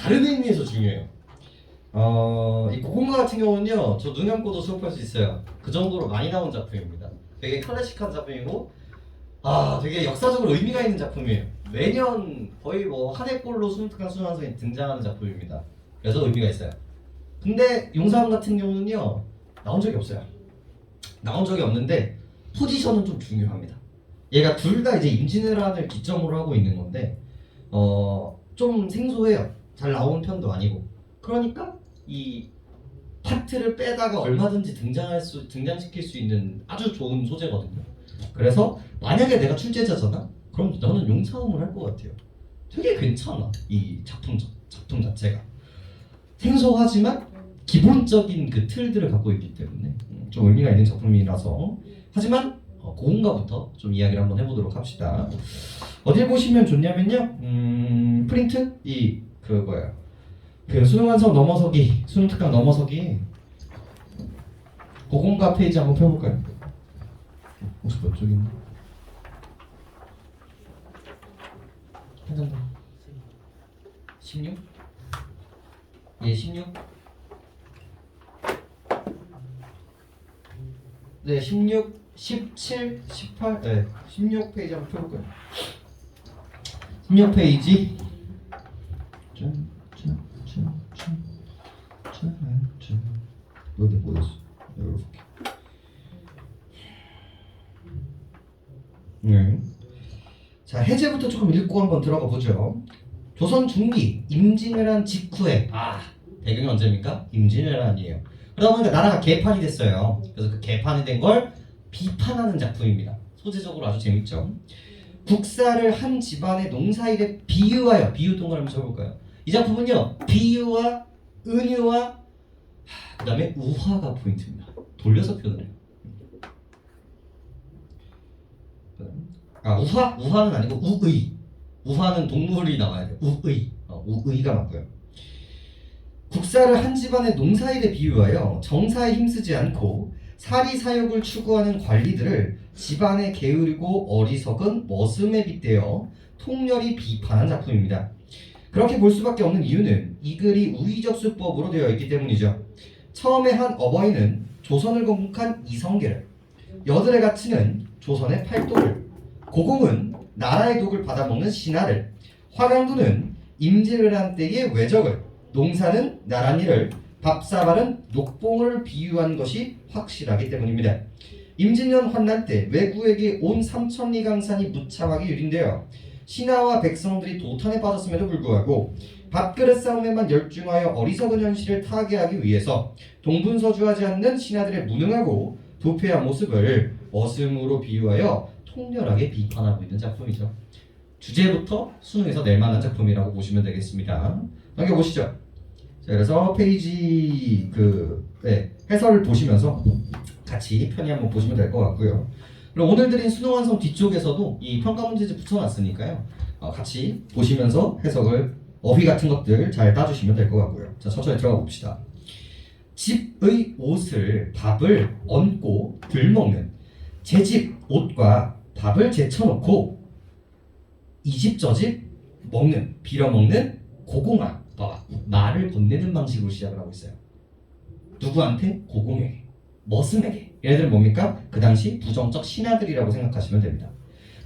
다른 의미에서 중요해요. 어, 이 고공가 같은 경우는요, 저 눈 감고도 수업할 수 있어요. 그 정도로 많이 나온 작품입니다. 되게 클래식한 작품이고, 아, 되게 역사적으로 의미가 있는 작품이에요. 매년 거의 뭐 한 해꼴로 수능특강 수능완성이 등장하는 작품입니다. 그래서 의미가 있어요. 근데 용사함 같은 경우는요, 나온 적이 없어요. 나온 적이 없는데 포지션은 좀 중요합니다. 얘가 둘 다 이제 임진왜란을 기점으로 하고 있는 건데, 어, 좀 생소해요. 잘 나온 편도 아니고. 그러니까 이 파트를 빼다가 얼마든지 등장할 수 등장시킬 수 있는 아주 좋은 소재거든요. 그래서 만약에 내가 출제자잖아, 그럼 나는 용사음을 할 것 같아요. 되게 괜찮아 이 작품 자- 작품 자체가 생소하지만 기본적인 그 틀들을 갖고 있기 때문에 음, 좀 의미가 있는 작품이라서 하지만 어, 고음가부터 좀 이야기를 한번 해보도록 합시다. 어딜 보시면 좋냐면요, 음, 프린트 이 그 뭐야 그 수능 완성 넘어서기 수능 특강 넘어서기 고공가 페이지 한번 펴볼까요? 혹시 몇 쪽인가? 한장 더. 16? 예, 16? 네, 16, 17, 18, 네, 16 페이지 한번 펴볼까요? 16 페이지. 짠, 짠, 짠, 짠, 짠, 짠. 어디 보였어? 이렇게. 네. 자 해제부터 조금 읽고 한번 들어가 보죠. 조선 중기 임진왜란 직후에 아 배경이 언제입니까? 임진왜란이에요. 그러다 보니까 나라가 개판이 됐어요. 그래서 그 개판이 된 걸 비판하는 작품입니다. 소재적으로 아주 재밌죠. 국사를 한 집안의 농사일에 비유하여 비유 동그라미 쳐볼까요? 이 작품은요 비유와 은유와 그 다음에 우화가 포인트입니다. 돌려서 표현을 해요. 아 우화? 우화는 아니고 우의 우화는 동물이 나와야 돼요 우의 어, 우의가 맞고요 국사를 한 집안의 농사일에 비유하여 정사에 힘쓰지 않고 사리사욕을 추구하는 관리들을 집안에 게으르고 어리석은 머슴에 빗대어 통렬히 비판한 작품입니다 그렇게 볼 수밖에 없는 이유는 이 글이 우의적 수법으로 되어 있기 때문이죠 처음에 한 어버이는 조선을 건국한 이성계를 여들의 가치는 조선의 팔도를 고공은 나라의 독을 받아먹는 신하를 화강도는 임진왜란 때의 외적을 농사는 나란일을 밥사발은 녹봉을 비유한 것이 확실하기 때문입니다. 임진년 환난 때 외구에게 온 삼천리 강산이 무참하게 유린되어 신하와 백성들이 도탄에 빠졌음에도 불구하고 밥그릇 싸움에만 열중하여 어리석은 현실을 타개하기 위해서 동분서주하지 않는 신하들의 무능하고 도패한 모습을 어슴으로 비유하여 통렬하게 비판하고 있는 작품이죠. 주제부터 수능에서 낼 만한 작품이라고 보시면 되겠습니다. 넘겨보시죠. 자, 그래서 페이지 그 네, 해설을 보시면서 같이 편히 한번 보시면 될 것 같고요. 그리고 오늘 드린 수능 완성 뒤쪽에서도 이 평가 문제집 붙여놨으니까요. 어, 같이 보시면서 해석을 어휘 같은 것들 잘 따주시면 될 것 같고요. 자, 천천히 들어가 봅시다. 집의 옷을 밥을 얹고 들먹는 제 집 옷과 밥을 제쳐놓고 이 집 저 집 먹는 빌어먹는 고공아 봐봐 말을 건네는 방식으로 시작을 하고 있어요 누구한테? 고공에게 머슴에게 얘네들은 뭡니까? 그 당시 부정적 신하들이라고 생각하시면 됩니다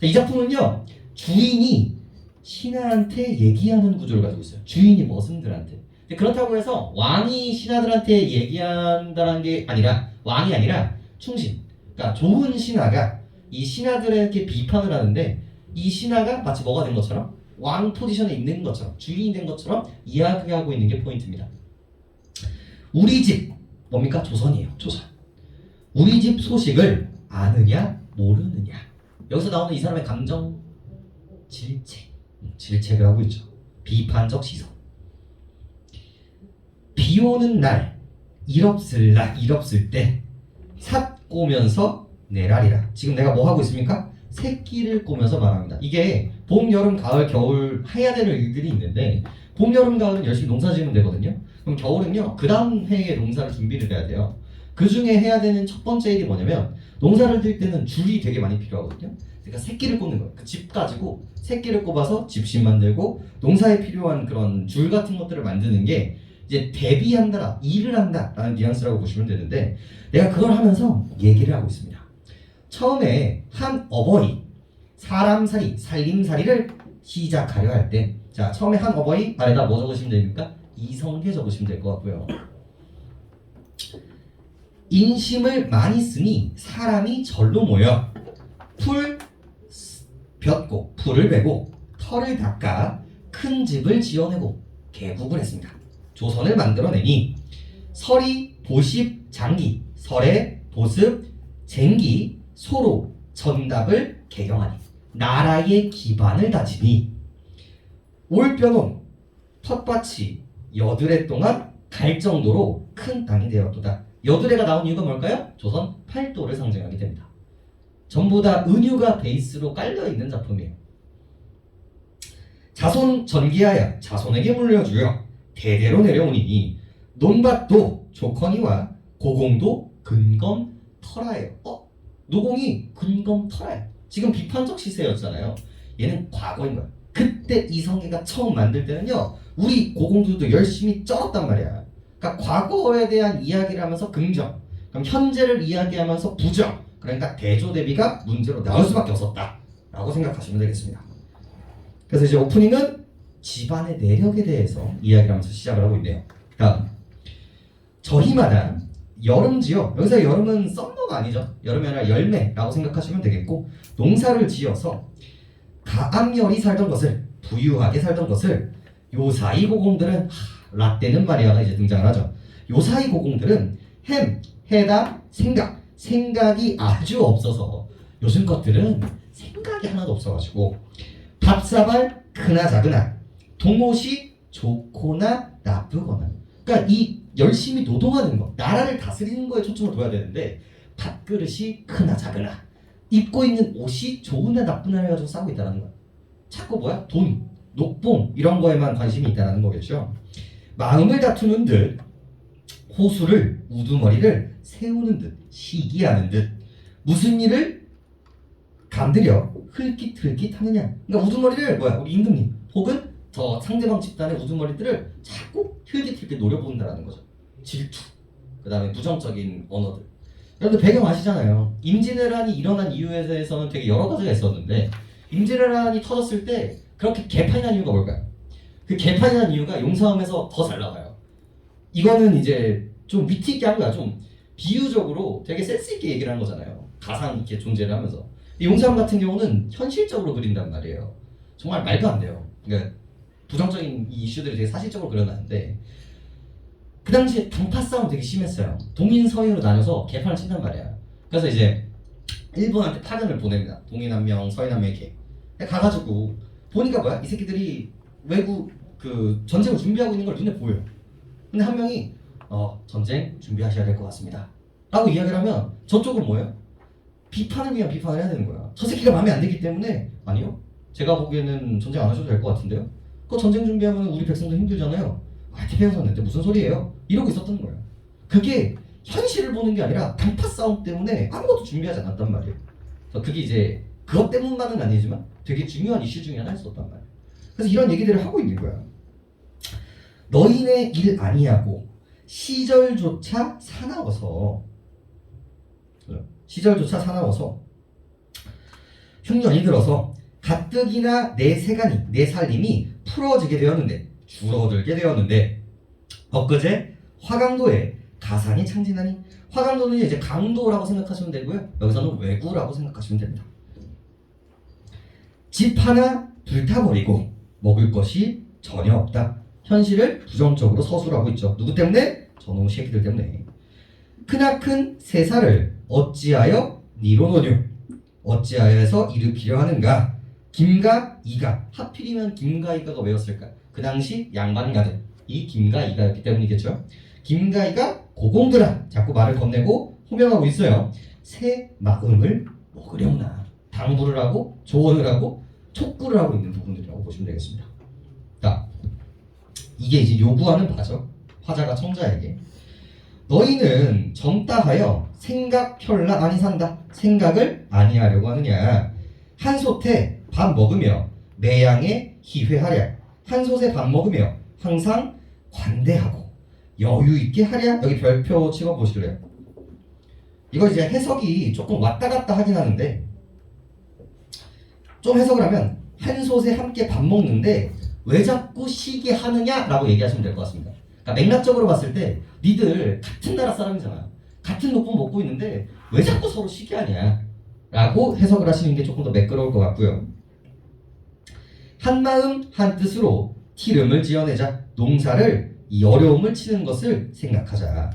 이 작품은요 주인이 신하한테 얘기하는 구조를 가지고 있어요 주인이 머슴들한테 그렇다고 해서 왕이 신하들한테 얘기한다는 게 아니라 왕이 아니라 충신 그러니까 좋은 신하가 이 신하들에게 비판을 하는데 이 신하가 마치 뭐가 된 것처럼 왕 포지션에 있는 것처럼 주인이 된 것처럼 이야기하고 있는 게 포인트입니다. 우리 집 뭡니까 조선이에요 조선. 우리 집 소식을 아느냐 모르느냐 여기서 나오는 이 사람의 감정 질책 음, 질책을 하고 있죠. 비판적 시선. 비 오는 날 일없을 날 일없을 때 삿 꼬면서 내라리라. 지금 내가 뭐 하고 있습니까? 새끼를 꼬면서 말합니다. 이게 봄, 여름, 가을, 겨울 해야 되는 일들이 있는데 봄, 여름, 가을은 열심히 농사 지으면 되거든요. 그럼 겨울은요 그 다음 해에 농사를 준비를 해야 돼요. 그 중에 해야 되는 첫 번째 일이 뭐냐면 농사를 들 때는 줄이 되게 많이 필요하거든요. 그러니까 새끼를 꽂는 거예요. 그 집 가지고 새끼를 꼽아서 집신 만들고 농사에 필요한 그런 줄 같은 것들을 만드는 게 이제 대비한다, 일을 한다라는 뉘앙스라고 보시면 되는데 내가 그걸 하면서 얘기를 하고 있습니다. 처음에 한 어버이 사람살이, 살림살이를 시작하려 할 때, 자 처음에 한 어버이 아래다 뭐 적으시면 됩니까? 이성계 적으시면 될 것 같고요. 인심을 많이 쓰니 사람이 절로 모여 풀 벼고 풀을 베고 털을 닦아 큰 집을 지어내고 개국을 했습니다. 조선을 만들어내니 설이 보십 장기 설의 보습 쟁기 소로 전답을 개경하니 나라의 기반을 다지니 올뼈놈 텃밭이 여드레 동안 갈 정도로 큰 땅이 되었도다. 여드레가 나온 이유가 뭘까요? 조선 팔도를 상징하게 됩니다. 전부 다 은유가 베이스로 깔려 있는 작품이에요. 자손 전기하여 자손에게 물려주어 대대로 내려오니 논밭도 조커니와 고공도 근검 터라예요. 어? 노공이 근검 터라예요. 지금 비판적 시세였잖아요. 얘는 과거인 거야. 그때 이성계가 처음 만들 때는요. 우리 고공들도 열심히 쩔었단 말이야. 그러니까 과거에 대한 이야기를 하면서 긍정, 그럼 현재를 이야기하면서 부정. 그러니까 대조 대비가 문제로 나올 수밖에 없었다라고 생각하시면 되겠습니다. 그래서 이제 오프닝은 집안의 내력에 대해서 이야기를 하면서 시작을 하고 있네요. 다음 저희마다 여름지요. 여기서 여름은 썸머가 아니죠. 여름이 아니라 열매라고 생각하시면 되겠고 농사를 지어서 가암열이 살던 것을 부유하게 살던 것을 요 사이 고공들은 하, 라떼는 마리아가 이제 등장을 하죠. 요 사이 고공들은 햄, 해다, 생각, 생각이 아주 없어서 요즘 것들은 생각이 하나도 없어가지고 밥사발 작으나 동옷이 좋거나 나쁘거나. 그러니까 이 열심히 노동하는 거 나라를 다스리는 거에 초점을 둬야 되는데 밥그릇이 크나 작으나 입고 있는 옷이 좋으나 나쁘나 해가지고 싸우고 있다는 거야. 자꾸 뭐야? 돈 녹봉 이런 거에만 관심이 있다는 거겠죠 마음을 다투는 듯 호수를 우두머리를 세우는 듯 시기하는 듯 무슨 일을 감들여 흘깃흘깃 하느냐. 그러니까 우두머리를 뭐야? 우리 임금님 혹은 저 상대방 집단의 우두머리들을 자꾸 흘깃흘깃 노려본다라는 거죠. 질투. 그 다음에 부정적인 언어들. 여러분들 배경 아시잖아요. 임진왜란이 일어난 이유에 대해서는 되게 여러 가지가 있었는데 임진왜란이 터졌을 때 그렇게 개판이 난 이유가 뭘까요? 그 개판이 난 이유가 용사함에서 더 잘 나가요. 이거는 이제 좀 위트 있게 한 거야. 좀 비유적으로 되게 센스 있게 얘기를 한 거잖아요. 가상 이렇게 존재를 하면서. 이 용사함 같은 경우는 현실적으로 그린단 말이에요. 정말 말도 안 돼요. 그러니까 부정적인 이 이슈들이 되게 사실적으로 그려놨는데 그 당시에 당파 싸움 되게 심했어요. 동인 서인으로 나눠서 개판을 친단 말이야. 그래서 이제 일본한테 파견을 보냅니다. 동인 한 명, 서인 한명 이렇게. 가가지고 보니까 뭐야? 이 새끼들이 외국 그 전쟁을 준비하고 있는 걸 눈에 보여. 근데 한 명이 어 전쟁 준비하셔야 될 것 같습니다. 라고 이야기를 하면 저쪽은 뭐예요? 비판을 위한 비판을 해야 되는 거야. 저 새끼가 마음에 안 들기 때문에 아니요. 제가 보기에는 전쟁 안 하셔도 될 것 같은데요. 그 전쟁 준비하면 우리 백성도 힘들잖아요. 아, 태평선인데 무슨 소리예요? 이러고 있었던 거예요. 그게 현실을 보는 게 아니라 단파 싸움 때문에 아무것도 준비하지 않았단 말이에요. 그게 이제 그것 때문만은 아니지만 되게 중요한 이슈 중에 하나였었단 말이에요. 그래서 이런 얘기들을 하고 있는 거야. 너희네 일 아니하고 시절조차 사나워서. 시절조차 사나워서. 흉년이 들어서 가뜩이나 내 세간이 내 살림이 풀어지게 되었는데 줄어들게 되었는데 엊그제 화강도에 가산이 창진하니 화강도는 이제 강도라고 생각하시면 되고요. 여기서는 외구라고 생각하시면 됩니다. 집 하나 불타버리고 먹을 것이 전혀 없다. 현실을 부정적으로 서술하고 있죠. 누구 때문에? 저놈 새끼들 때문에. 크나큰 세 살을 어찌하여 니로노뇨? 어찌하여 해서 일으키려 하는가? 김가 이가. 하필이면 김가 이가가 왜였을까? 그 당시 양반가들. 이 김가 이가였기 때문이겠죠. 김가 이가 고공들아. 자꾸 말을 건네고 호명하고 있어요. 새 마음을 먹으려나. 당부를 하고 조언을 하고 촉구를 하고 있는 부분들 이라고 보시면 되겠습니다. 자 이게 이제 요구하는 바죠. 화자가 청자에게. 너희는 젊다 하여 생각 편라 아니 산다. 생각을 아니하려고 하느냐? 한 솥에 밥 먹으며 매양에 희회하랴. 한 솥에 밥 먹으며 항상 관대하고 여유 있게 하랴. 여기 별표 찍어 보실래요? 이거 이제 해석이 조금 왔다 갔다 하긴 하는데 좀 해석을 하면 한 솥에 함께 밥 먹는데 왜 자꾸 쉬게 하느냐라고 얘기하시면 될 것 같습니다. 그러니까 맥락적으로 봤을 때 니들 같은 나라 사람이잖아. 같은 높은 먹고 있는데 왜 자꾸 서로 쉬게 하냐? 라고 해석을 하시는 게 조금 더 매끄러울 것 같고요. 한 마음 한 뜻으로 티름을 지어내자 농사를 이 어려움을 치는 것을 생각하자.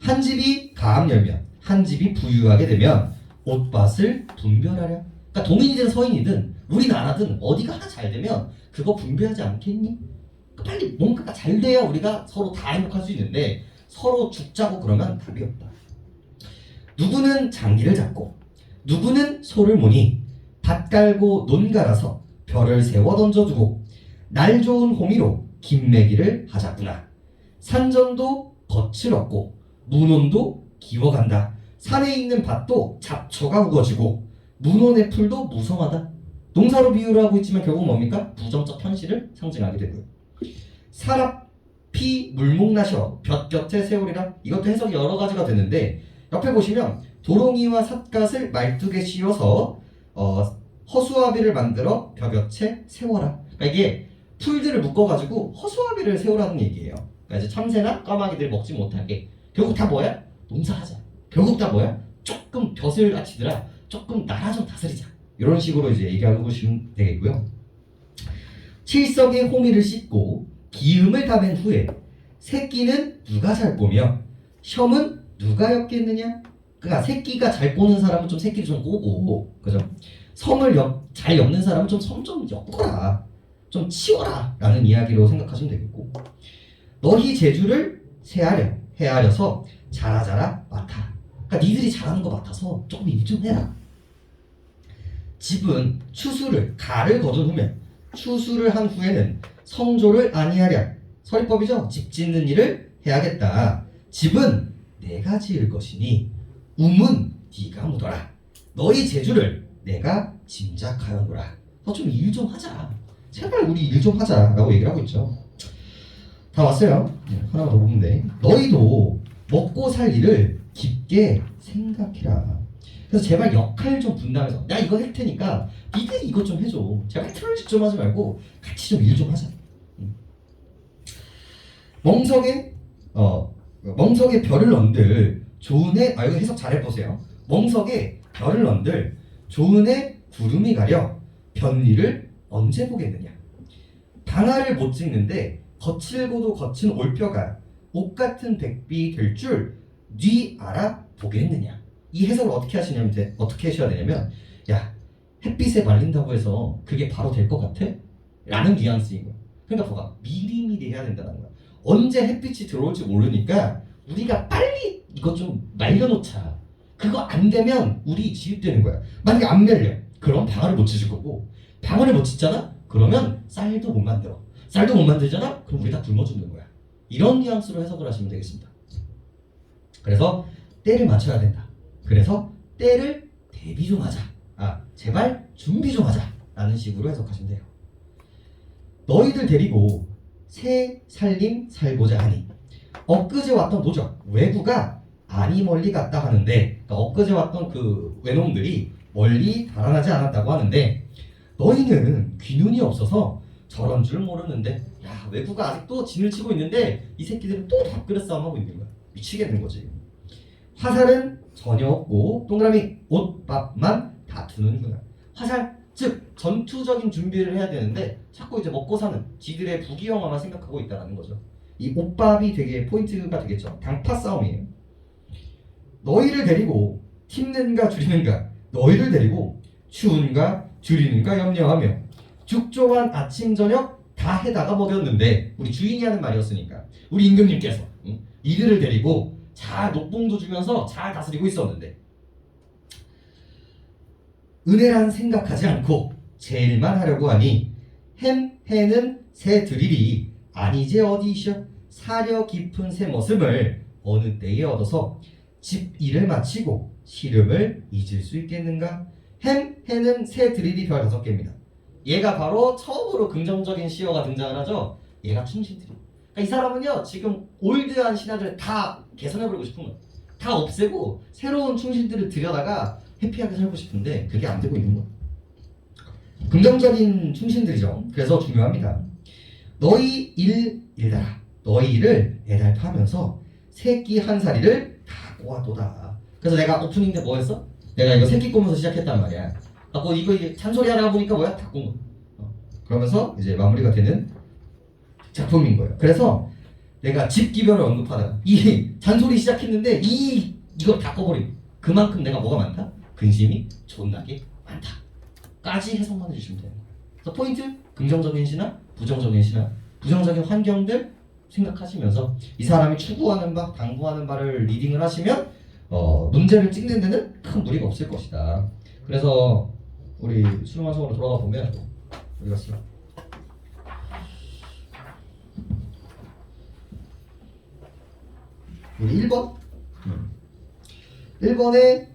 한 집이 가암 열면 한 집이 부유하게 되면 옷밭을 분별하랴. 그러니까 동인이든 서인이든 우리나라든 어디가 하나 잘 되면 그거 분배하지 않겠니? 빨리 뭔가가 잘 돼야 우리가 서로 다 행복할 수 있는데 서로 죽자고 그러면 답이 없다. 누구는 장기를 잡고 누구는 소를 모니 밭 깔고 논 갈아서 별을 세워 던져두고 날 좋은 호미로 김매기를 하자꾸나 산전도 덫을 얻고 문혼도 기워간다 산에 있는 밭도 잡초가 우거지고 문혼의 풀도 무성하다 농사로 비유를 하고 있지만 결국 뭡니까? 부정적 현실을 상징하게 되고요 사랍피 물목나셔 볕 곁에 세우리라 이것도 해석이 여러 가지가 되는데 옆에 보시면 도롱이와 삿갓을 말뚝에 씌워서 어, 허수아비를 만들어 벽여채 세워라. 그러니까 이게 풀들을 묶어가지고 허수아비를 세우라는 얘기예요. 그러니까 이제 참새나 까마귀들이 먹지 못하게 결국 다 뭐야? 농사하자. 결국 다 뭐야? 조금 벼슬 아치더라. 조금 나라 좀 다스리자. 이런 식으로 이제 얘기하고 보시면 되겠고요. 칠석에 호미를 씻고 기음을 담은 후에 새끼는 누가 잘 보며 혐은 누가 엮겠느냐? 그러니까 새끼가 잘 꼬는 사람은 좀 새끼를 좀 꼬고 그죠? 섬을 엮, 잘 엮는 사람은 좀 섬 좀 엮어라 좀 치워라 라는 이야기로 생각하시면 되겠고 너희 제주를 세하려 헤아려서 자라자라 맡아 그러니까 니들이 잘하는 거 맡아서 조금 일 좀 해라 집은 추수를 가를 거둔 후면 추수를 한 후에는 성조를 아니하랴. 서리법이죠? 집 짓는 일을 해야겠다. 집은 내가 지을 것이니 우문 네가 묻어라. 너희 재주를 내가 짐작하였노라. 너 좀 일 좀 하자. 제발 우리 일 좀 하자라고 얘기를 하고 있죠. 다 왔어요. 네, 하나만 더 보면 돼 너희도 먹고 살 일을 깊게 생각해라 그래서 제발 역할 좀 분담해서 야 이거 할 테니까 니들이 이것 좀 해줘 제발 트롤식 좀 하지 말고 같이 좀 일 좀 하자 음. 멍석에 어 멍석에 별을 넣은들 좋은 해, 아 이거 해석 잘 해보세요. 멍석에 별을 넣은들 좋은 해 구름이 가려 변리를 언제 보겠느냐. 방아를 못 찍는데 거칠고도 거친 올뼈가 옷 같은 백비 될 줄 네 알아 보겠느냐. 이 해석을 어떻게 하시냐면 돼- 어떻게 하셔야 되냐면 야 햇빛에 말린다고 해서 그게 바로 될 것 같아? 라는 뉘앙스인 거야. 그러니까 뭐가 미리미리 해야 된다는 거야. 언제 햇빛이 들어올지 모르니까 우리가 빨리 이거 좀 말려놓자. 그거 안 되면 우리 지읒되는 거야. 만약에 안 말려. 그럼 방아를 못 치실 거고 방아를 못 치잖아? 그러면 쌀도 못 만들어. 쌀도 못 만들잖아? 그럼 우리 다 굶어 죽는 거야. 이런 뉘앙스로 해석을 하시면 되겠습니다. 그래서 때를 맞춰야 된다. 그래서 때를 대비 좀 하자. 아, 제발 준비 좀 하자. 라는 식으로 해석하시면 돼요. 너희들 데리고 새 살림 살고자 하니 엊그제 왔던 도적 외구가 아니 멀리 갔다 하는데 그러니까 엊그제 왔던 그 외놈들이 멀리 달아나지 않았다고 하는데 너희는 귀눈이 없어서 저런 줄 모르는데 야 외구가 아직도 진을 치고 있는데 이 새끼들은 또 밥그릇 싸움하고 있는 거야 미치겠는 거지 화살은 전혀 없고 동그라미 옷밥만 다투는구나 화살 즉 전투적인 준비를 해야 되는데 자꾸 이제 먹고 사는 지들의 부귀영화만 생각하고 있다는 거죠 이 옷밥이 되게 포인트가 되겠죠. 당파 싸움이에요. 너희를 데리고 팀는가 줄이는가, 너희를 데리고 추운가 줄이는가 염려하며 죽조한 아침 저녁 다 해다가 먹였는데 우리 주인이 하는 말이었으니까 우리 임금님께서 응? 이들을 데리고 잘 녹봉도 주면서 잘 다스리고 있었는데 은혜란 생각하지 않고 제일만 하려고 하니 햄 해는 새 드릴이 아니제 어디이셔 사려 깊은 새 모습을 어느 때에 얻어서 집 일을 마치고 시름을 잊을 수 있겠는가 햄, 해는 새 드릴이 별 다섯 개입니다. 얘가 바로 처음으로 긍정적인 시어가 등장을 하죠. 얘가 충신들이. 그러니까 이 사람은요 지금 올드한 신화들 다 개선해버리고 싶은 거예요. 다 없애고 새로운 충신들을 들여다가 해피하게 살고 싶은데 그게 안 되고 있는 거예요. 긍정적인 충신들이죠. 그래서 중요합니다. 너희 일 일다라. 너희 일을 애달파하면서 새끼 한 사리를 다 꼬아도다. 그래서 내가 오프닝 때 뭐 했어? 내가 이거 새끼 꼬면서 시작했단 말이야. 갖고 이거 이게 잔소리 하다가 보니까 뭐야? 다꼰 거. 어. 그러면서 이제 마무리가 되는 작품인 거예요. 그래서 내가 집 기별을 언급하다가 이 잔소리 시작했는데 이 이거 다 꺼버리고 그만큼 내가 뭐가 많다? 근심이 존나게 많다. 까지 해석만 해주시면 거예요. 그래서 포인트 긍정적인 신화, 부정적인 신화, 부정적인 환경들 생각하시면서 이 사람이 추구하는 바, 당부하는 바를 리딩을 하시면 어, 문제를 찍는 데는 큰 무리가 없을 것이다. 그래서 우리 수능완성으로 돌아가 보면 어디 갔어? 우리 1번? 1번에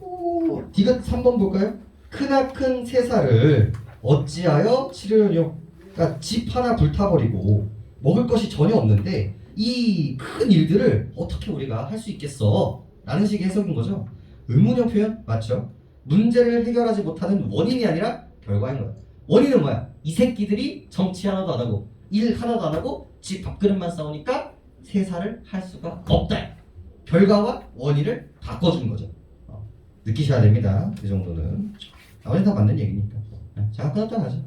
오, 디귿 3번 볼까요? 크나큰 세 살을 어찌하여 치르려뇨? 그러니까 집 하나 불타버리고 먹을 것이 전혀 없는데 이 큰 일들을 어떻게 우리가 할 수 있겠어? 라는 식의 해석인 거죠. 의문형 표현 맞죠? 문제를 해결하지 못하는 원인이 아니라 결과인 거야. 원인은 뭐야? 이 새끼들이 정치 하나도 안 하고 일 하나도 안 하고 집 밥그릇만 싸우니까 세살을 할 수가 없다. 결과와 원인을 바꿔준 거죠. 어, 느끼셔야 됩니다. 이 정도는. 나머지 다 맞는 얘기니까. 자, 끝났다 가죠.